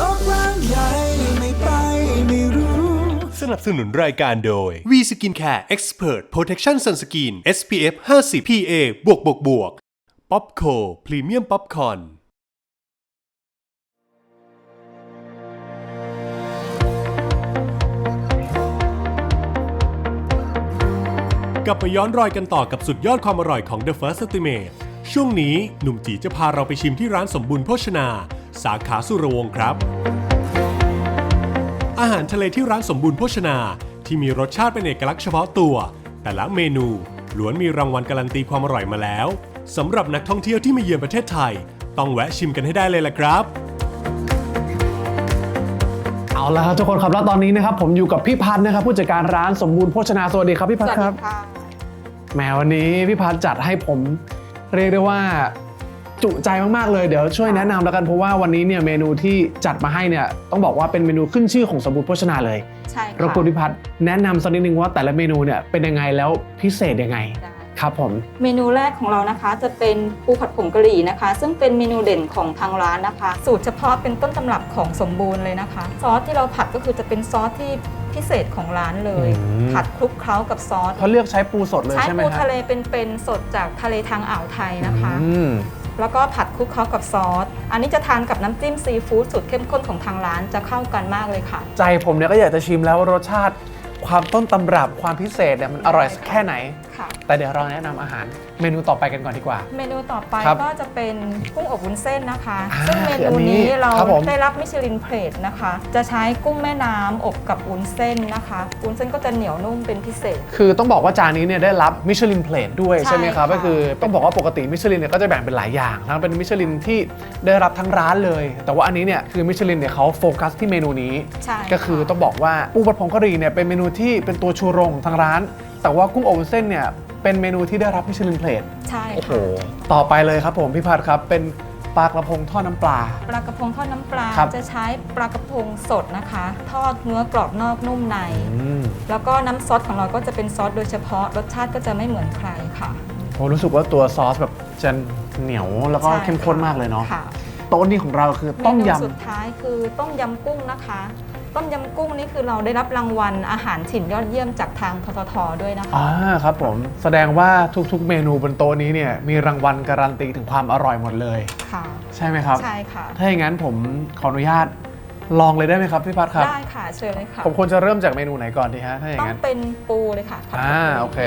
โลกกว้างใหญ่ไม่ไปไม่รู้ สนับสนุนรายการโดย V Skin Care Expert Protection Sunscreen SPF 50 PA บวกบวกบวก Popco Premium Popcorn กลับไปย้อนรอยกันต่อกับสุดยอดความอร่อยของ The First Estimate ช่วงนี้หนุ่มจีจะพาเราไปชิมที่ร้านสมบูรณ์โภชนา สาขาสุรวงศ์ครับ อาหารทะเลที่ร้านสมบูรณ์โภชนา ที่มีรสชาติเป็นเอกลักษณ์เฉพาะตัว แต่ละเมนูล้วนมีรางวัลการันตีความอร่อยมาแล้วสำหรับนักท่องเที่ยวที่มาเยือนประเทศไทย ต้องแวะชิมกันให้ได้เลยล่ะครับเอาละครับทุกคนครับแล้วตอนนี้นะครับผมอยู่กับพี่พัฒน์นะครับผู้จัดการร้านสมบูรณ์โภชนาสวัสดีครับพี่พัฒน์ครับแหมวันนี้พี่พัฒน์จัดให้ผมเรียกได้ว่า จุใจมากๆเลยเดี๋ยวช่วยแนะนำแล้วกันเพราะว่าวันนี้เนี่ยเมนูที่จัดมาให้เนี่ยต้องบอกว่าเป็นเมนูขึ้นชื่อของสมบูรณ์โภชนาเลยใช่ค่ะรบกวนพี่พัฒน์แนะนำสักนิดนึงว่าแต่ละเมนูเนี่ยเป็นยังไงแล้วพิเศษยังไง ได้ครับผม เมนูแรกของเรานะคะจะเป็นปูผัดผงกะหรี่นะคะ ซึ่งเป็นเมนูเด่นของทางร้านนะคะ สูตรเฉพาะเป็นต้นตำรับของสมบูรณ์เลยนะคะ ซอสที่เราผัดก็คือจะเป็นซอสที่พิเศษของร้านเลย อืม ผัดคลุกเคล้ากับซอสเขาเลือกใช้ปูสดเลยใช้ใช่ไหมปูฮะทะเลเป็นๆสดจากทะเลทางอ่าวไทยนะคะ อืม แล้วก็ผัดคลุกเคล้ากับซอส อันนี้จะทานกับน้ำจิ้มซีฟู้ดสูตรเข้มข้นของทางร้านจะเข้ากันมากเลยค่ะ ใจผมเนี่ยก็อยากจะชิมแล้วว่ารสชาติ ความต้นตำรับความพิเศษเนี่ยมันอร่อยสักแค่ไหน ค่ะ แต่เดี๋ยวเราแนะนำอาหารเมนูต่อไปกันก่อนดีกว่า เมนูต่อไปครับก็จะเป็นกุ้งอบวุ้นเส้นนะคะ อ่าซึ่งเมคืออันูนนี้นี้เราครับผม ได้รับมิชลินเพลทนะคะ จะใช้กุ้งแม่น้ำอบกับวุ้นเส้นนะคะวุ้นเส้นก็จะเหนียวนุ่มเป็นพิเศษ คือต้องบอกว่าจานนี้เนี่ยได้รับมิชลินเพลทด้วยใช่ใช่ไหมครับค่ะ ก็คือต้องบอกว่าปกติมิชลินเนี่ยก็จะแบ่งเป็นหลายอย่างทั้งเป็นมิชลินที่ได้รับทั้งร้านเลย แต่ว่าอันนี้เนี่ยคือมิชลินเนี่ยเขาโฟกัสที่เมนูนี้ ใช่ก็คือต้องบอกว่าปูผัดผงกะหรี่เนี่ยเป็นเมนูที่เป็นตัวชูโรงของทางร้าน แต่ว่ากุ้งอบวุ้นเส้นเนี่ยเป็นเมนูที่ได้รับมิชลินเพลทใช่โอ้โห ค่ะต่อไปเลยครับผมพี่พัดครับเป็นปลากระพงทอดน้ำปลา ปลากระพงทอดน้ำปลาครับ จะใช้ปลากระพงสดนะคะ ทอดเนื้อกรอบนอกนุ่มใน อืมแล้วก็น้ำซอสของเราก็จะเป็นซอสโดยเฉพาะรสชาติก็จะไม่เหมือนใครค่ะ ผมรู้สึกว่าตัวซอสแบบจะเหนียวแล้วก็ใช่เข้มข้นมากเลยเนาะค่ะโต๊ะนี้ของเราคือต้มเมนูยำ สุดท้ายคือต้มยำกุ้งนะคะ ต้มยำกุ้งนี่คือเราได้รับรางวัลอาหารถิ่นยอดเยี่ยมจากทางทททด้วยนะคะอ่าครับผมแสดงว่าทุกๆ เมนูบนโต๊ะนี้เนี่ยมีรางวัลการันตีถึงความอร่อยหมดเลย ค่ะ ใช่ไหมครับ ใช่ค่ะ ถ้าอย่างนั้นผมขออนุญาตลองเลยได้ไหมครับพี่พัดครับ ได้ค่ะเชิญเลยค่ะผมควรจะเริ่มจากเมนูไหนก่อนดีฮะถ้าอย่าต้องงนั้นเป็นปูเลยค่ะผัดอ่ากับปูโอเค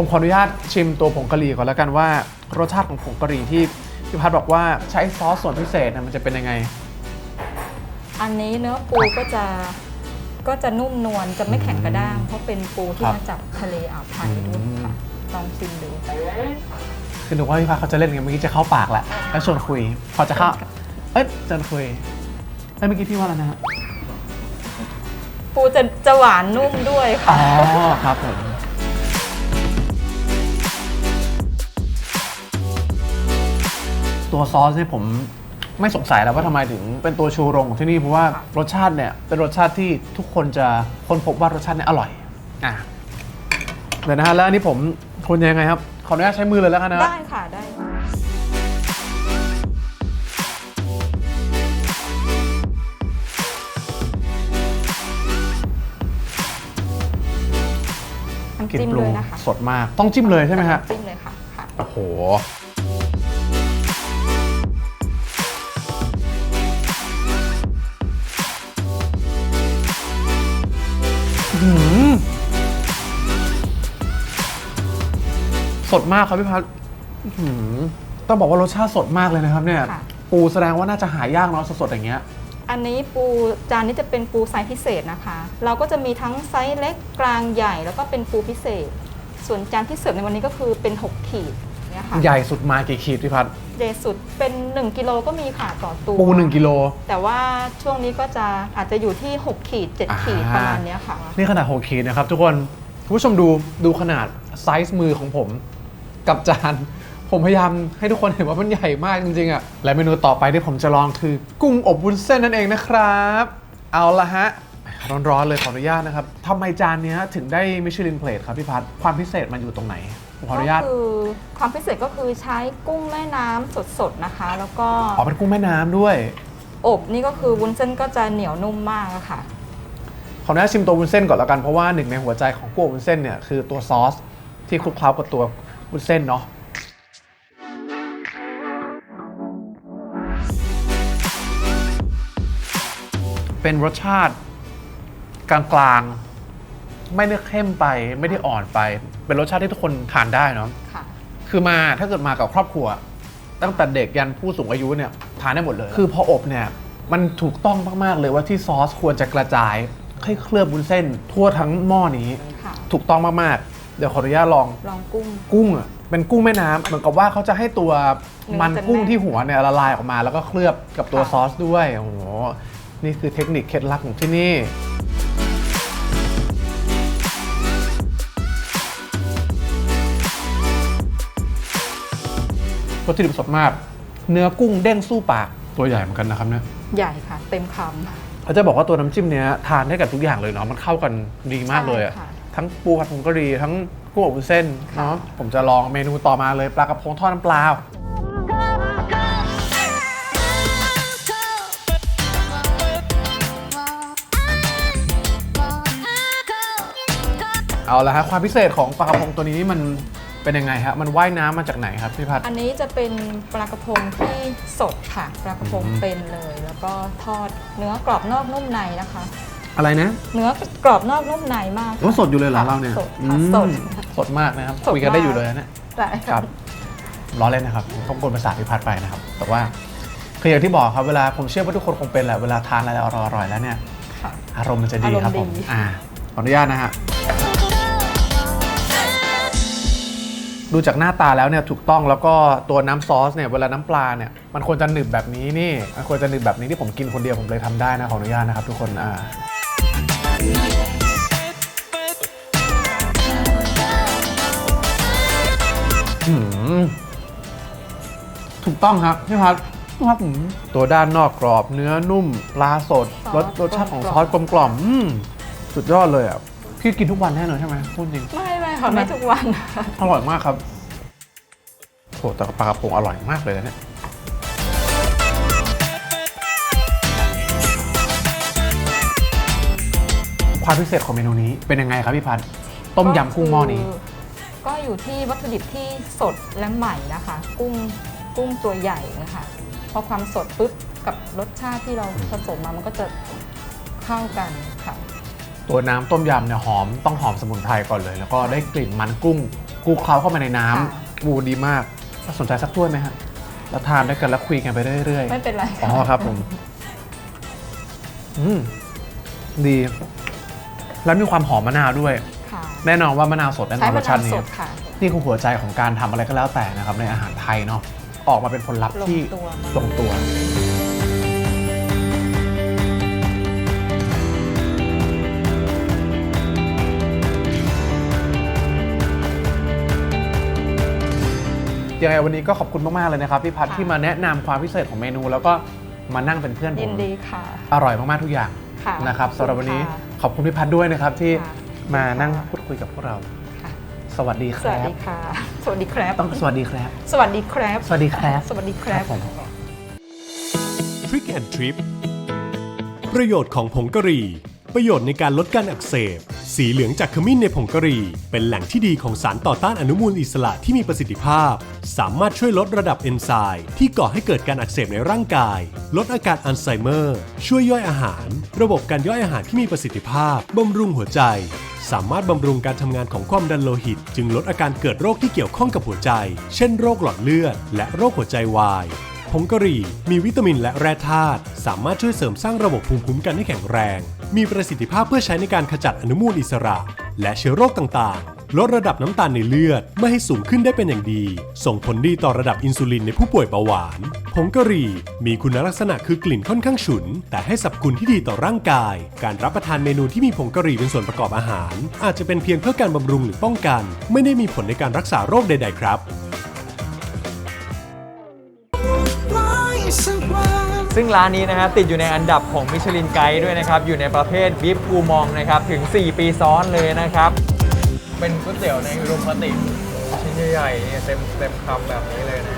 ผมขออนุญาตชิมตัวผงกะหรี่ก่อนแล้วกันว่า รสชาติของผงกะหรี่ที่พี่พัดบอกว่าใช้ซอสส่วนพิเศษนะมันจะเป็นยังไง อันนี้เนื้อปูก็จะก็จะนุ่มนวลจะไม่แข็งกระด้าง เพราะเป็นปูที่ครับ มาจากทะเลอ่าวไทยด้วยค่ะลองชิมดู คือหนูว่าพี่พัดเขาจะเล่นไงเมื่อกี้จะเข้าปากแหละแล้วชวนคุย พอจะเข้า เอ้ยชวนคุยเอ้ยเมื่อกี้พี่ว่าอะไรนะฮะปูจะจะหวานนุ่มด้วยอ๋ค่ะอครับผม ตัวซอสเนี่ยผมไม่สงสัยแล้วว่าทำไมถึงเป็นตัวชูโรงของที่นี่เพราะว่ารสชาติเนี่ยเป็นรสชาติที่ทุกคนจะค้นพบว่ารสชาติเนี่ยอร่อยอะเดี๋ยวนะฮะแล้วอันนี้ผมคนยังไงครับขออนุญาตใช้มือเลยแล้วกันนะได้ค่ะได้ค่ะน้ำกลิ่นจิ้มปรุเลงยนะคะสดมากต้องจิ้มเลยใช่ไหมฮะน้ำจิ้มเลยค่ะค่ะ โอ้โห สดมากครับพี่พัดอื้อหือต้องบอกว่ารสชาติสดมากเลยนะครับ เนี่ย ค่ะ ปูแสดงว่าน่าจะหายากเนาะสดๆอย่างเงี้ย อันนี้ปูจานนี้จะเป็นปูไซส์พิเศษนะคะ เราก็จะมีทั้งไซส์เล็กกลางใหญ่แล้วก็เป็นปูพิเศษ ส่วนจานที่เสิร์ฟในวันนี้ก็คือเป็น 6 ขีดเนี่ยค่ะ ใหญ่สุดมากี่ขีดพี่พัด ใหญ่สุดเป็น 1 กิโลก็มีค่ะต่อตัว ปูหนึ่งกิโล แต่ว่าช่วงนี้ก็จะอาจจะอยู่ที่ 6 ขีด 7 ขีดอ่าประมาณเนี้ยค่ะ นี่ขนาด6ขีดนะครับ ทุกคนคุณผู้ชมดูดูขนาดไซส์มือของผม กับจาน ผมพยายามให้ทุกคนเห็นว่ามันใหญ่มากจริงๆอะ่ะและเมนูต่อไปที่ผมจะลองคือ กุ้งอบวุ้นเส้นนั่นเองนะครับ เอาละฮะ ร้อนๆเลยขออนุญาตนะครับทำไมจานเนี้ยถึงได้มิชลินเพลทครับพี่พัดความพิเศษมันอยู่ตรงไหนผม ขออนุญาตก็คือความพิเศษก็คือใช้กุ้งแม่น้ำสดๆนะคะ แล้วก็อ๋อเป็นกุ้งแม่น้ำด้วย อบนี่ก็คือวุ้นเส้นก็จะเหนียวนุ่มมากอะค่ะ ขออนุญาตชิมตัววุ้นเส้นก่อนแล้วกัน เพราะว่าหนึ่งในหัวใจของกุ้งวุ้นเส้นเนี่ยคือตัวซอสที่คลุกเคล้ากับตัววุ้นเส้นเนาะเป็นรสชาติกลางๆ ไม่ได้เข้มไปไม่ได้อ่อนไป เป็นรสชาติที่ทุกคนทานได้เนาะค่ะ คือมาถ้าเกิดมากับครอบครัว ตั้งแต่เด็กยันผู้สูงอายุเนี่ยทานได้หมดเลย คือพออบเนี่ยมันถูกต้องมากๆเลยว่าที่ซอสควรจะกระจายให้เคลือบบุนเส้น ทั่วทั้งหม้อนี้ ค่ะ ถูกต้องมากๆ เดี๋ยวขออนุญาตลอง ลองกุ้ง กุ้งอะเป็นกุ้งแม่น้ำเหมือนกับว่าเขาจะให้ตัวมันกุ้งที่หัวเนี่ยละลายออกมา แล้วก็เคลือบกับตัวค่ะ ซอสด้วยโอ้โหนี่คือเทคนิคเคล็ดลับของที่นี่ วัตถุดิบสดมาก เนื้อกุ้งเด้งสู้ปาก ตัวใหญ่เหมือนกันนะครับเนี่ยใหญ่ค่ะ เต็มคเขาจะบอกว่าตัวน้ำจิ้มเนี้ยทานได้กับทุกอย่างเลยเนาะมันเข้ากันดีมากเลยอะใช่ค่ะทั้งปูผัดผงกะหรี่ทั้งกุ้งอบวุ้นเส้นเนาะผมจะลองเมนูต่อมาเลยปลากระพงทอดน้ำปลาเอาละฮะความพิเศษของปลากระพงตัวนี้นี่มัน เป็นยังไงฮะมันว่ายน้ำมาจากไหนครับพี่พัดำอันนี้จะเป็นปลากระพงที่สดค่ะปลากระพงอืม เป็นเลย แล้วก็ทอดเนื้อกรอบนอกนุ่มในนะคะ อะไรนะเนื้อกรอบนอกนุ่มในมากค่ะ ว่าสดอยู่เลยเหรอเราเนี่ยสดอืค่ะมสดสดมากนะครับสดคุยกันได้มาก อยู่เลยนะเนี่ยใช่ครับล้อเล่นนะครับผมต้องกวนภาษาพิพัฒน์ไปนะครับ แต่ว่าคืออย่างที่บอกครับเวลาผมเชื่อว่าทุกคนคงเป็นแหละเวลาทานอะไรอร่อยๆแล้วเนี่ย ค่ะ อารมณ์มันจะดีครับผม อารมณ์ดี อ่าขออนุญาตนะฮะ ดูจากหน้าตาแล้วเนี่ยถูกต้องแล้วก็ตัวน้ำซอสเนี่ยเวลาน้ำปลาเนี่ยมันควรจะหนึบแบบนี้นี่มันควรจะหนึบแบบนี้ที่ผมกินคนเดียวผมเลยทำได้นะขออนุญาตนะครับทุกคนอ่าอืมถูกต้องครับพี่พัดพี่พัดอืมตัวด้านนอกกรอบเนื้อนุ่มปลาสดรสรสชาติของซอสกลมกล่อมอืมสุดยอดเลยอะพี่กินทุกวันแน่นอนใช่ไหมพูดจริง ไม่ ไม่ค่ะไม่ทุกวัน อร่อยมากครับโหแต่ปลากระพงอร่อยมากเลยนะเนี่ยความพิเศษของเมนูนี้เป็นยังไงครับพี่พัดต้มยำกุ้งหม้อนี้ก็คืก็อยู่ที่วัตถุดิบที่สดและใหม่นะคะ กุ้งกุ้งตัวใหญ่นะคะพอความสดปุ๊บกับรสชาติที่เราผสมมามันก็จะเข้ากันค่ะ ตัวน้ำต้มยำเนี่ยหอมต้องหอมสมุนไพรก่อนเลย แล้วก็ได้กลิ่นมันกุ้งกุ้งเคล้าเข้ามาในน้ค่ะำอูดีมากสนใจสักถ้วยไหมฮะแล้วทานด้วยกันแล้วคุยกันไปเรื่อยๆ ไม่เป็นไรอ๋อครับผม อืม ดี แล้วมีความหอมมะนาวด้วย ค่ะแน่นอนว่ามะนาวสดแน่นใช้อนรมะสชานาวตินี้สดค่ะ นี่คือหัวใจของการทำอะไรก็แล้วแต่นะครับ ในอาหารไทยเนาะ ออกมาเป็นผลลัพธ์ที่ลงตัว ลงตัว ยังไงวันนี้ก็ขอบคุณมาก ๆ เลยนะครับพี่พัดค่ะ ที่มาแนะนำความพิเศษของเมนู แล้วก็มานั่งเป็นเพื่อนผยินมดีค่ะอร่อยมากๆทุกอย่างค่ะนะครับขอบคุณสำหรับวันนี้ค่ะ ขอบคุณพี่พัดด้วยนะครับที่ค่ะ มานั่งพูดคุยกับพวกเรา ค่ะ สวัสดีคสรัวัสบดีค่ะ สวัสดีครับ ต้องสวัสดีครับ สวัสดีครับ สวัสดีครับ สวัสดีครับผม Trick and Trip ประโยชน์ของผงกะหรี่ ประโยชน์ในการลดการอักเสบ สีเหลืองจากขมิ้นในผงกะหรี่ เป็นแหล่งที่ดีของสารต่อต้านอนุมูลอิสระที่มีประสิทธิภาพ สามารถช่วยลดระดับเอนไซม์ที่ก่อให้เกิดการอักเสบในร่างกาย ลดอาการอัลไซเมอร์ ช่วยย่อยอาหาร ระบบการย่อยอาหารที่มีประสิทธิภาพ บำรุงหัวใจ สามารถบำรุงการทำงานของความดันโลหิต จึงลดอาการเกิดโรคที่เกี่ยวข้องกับหัวใจ เช่นโรคหลอดเลือด และโรคหัวใจวายผงกะหรี่มีวิตามินและแร่ธาตุสามารถช่วยเสริมสร้างระบบภูมิคุ้มกันให้แข็งแรง มีประสิทธิภาพเพื่อใช้ในการขจัดอนุมูลอิสระ และเชื้อโรคต่างๆ ลดระดับน้ำตาลในเลือดไม่ให้สูงขึ้นได้เป็นอย่างดี ส่งผลดีต่อระดับอินซูลินในผู้ป่วยเบาหวาน ผงกะหรี่ มีคุณลักษณะคือกลิ่นค่อนข้างฉุน แต่ให้สรรพคุณที่ดีต่อร่างกาย การรับประทานเมนูที่มีผงกะหรี่เป็นส่วนประกอบอาหาร อาจจะเป็นเพียงเพื่อการบำรุงหรือป้องกัน ไม่ได้มีผลในการรักษาโรคใด ๆ ครับ ซึ่งร้านนี้นะครับติดอยู่ในอันดับของมิชลินไกด์ด้วยนะครับอยู่ในประเภทบิฟกูมองนะครับถึง 4 ปีซ้อนเลยนะครับ เป็นก๋วยเตี๋ยวในอุดมคติชิ้นใหญ่ๆเต็มเต็มคำแบบนี้เลยนะ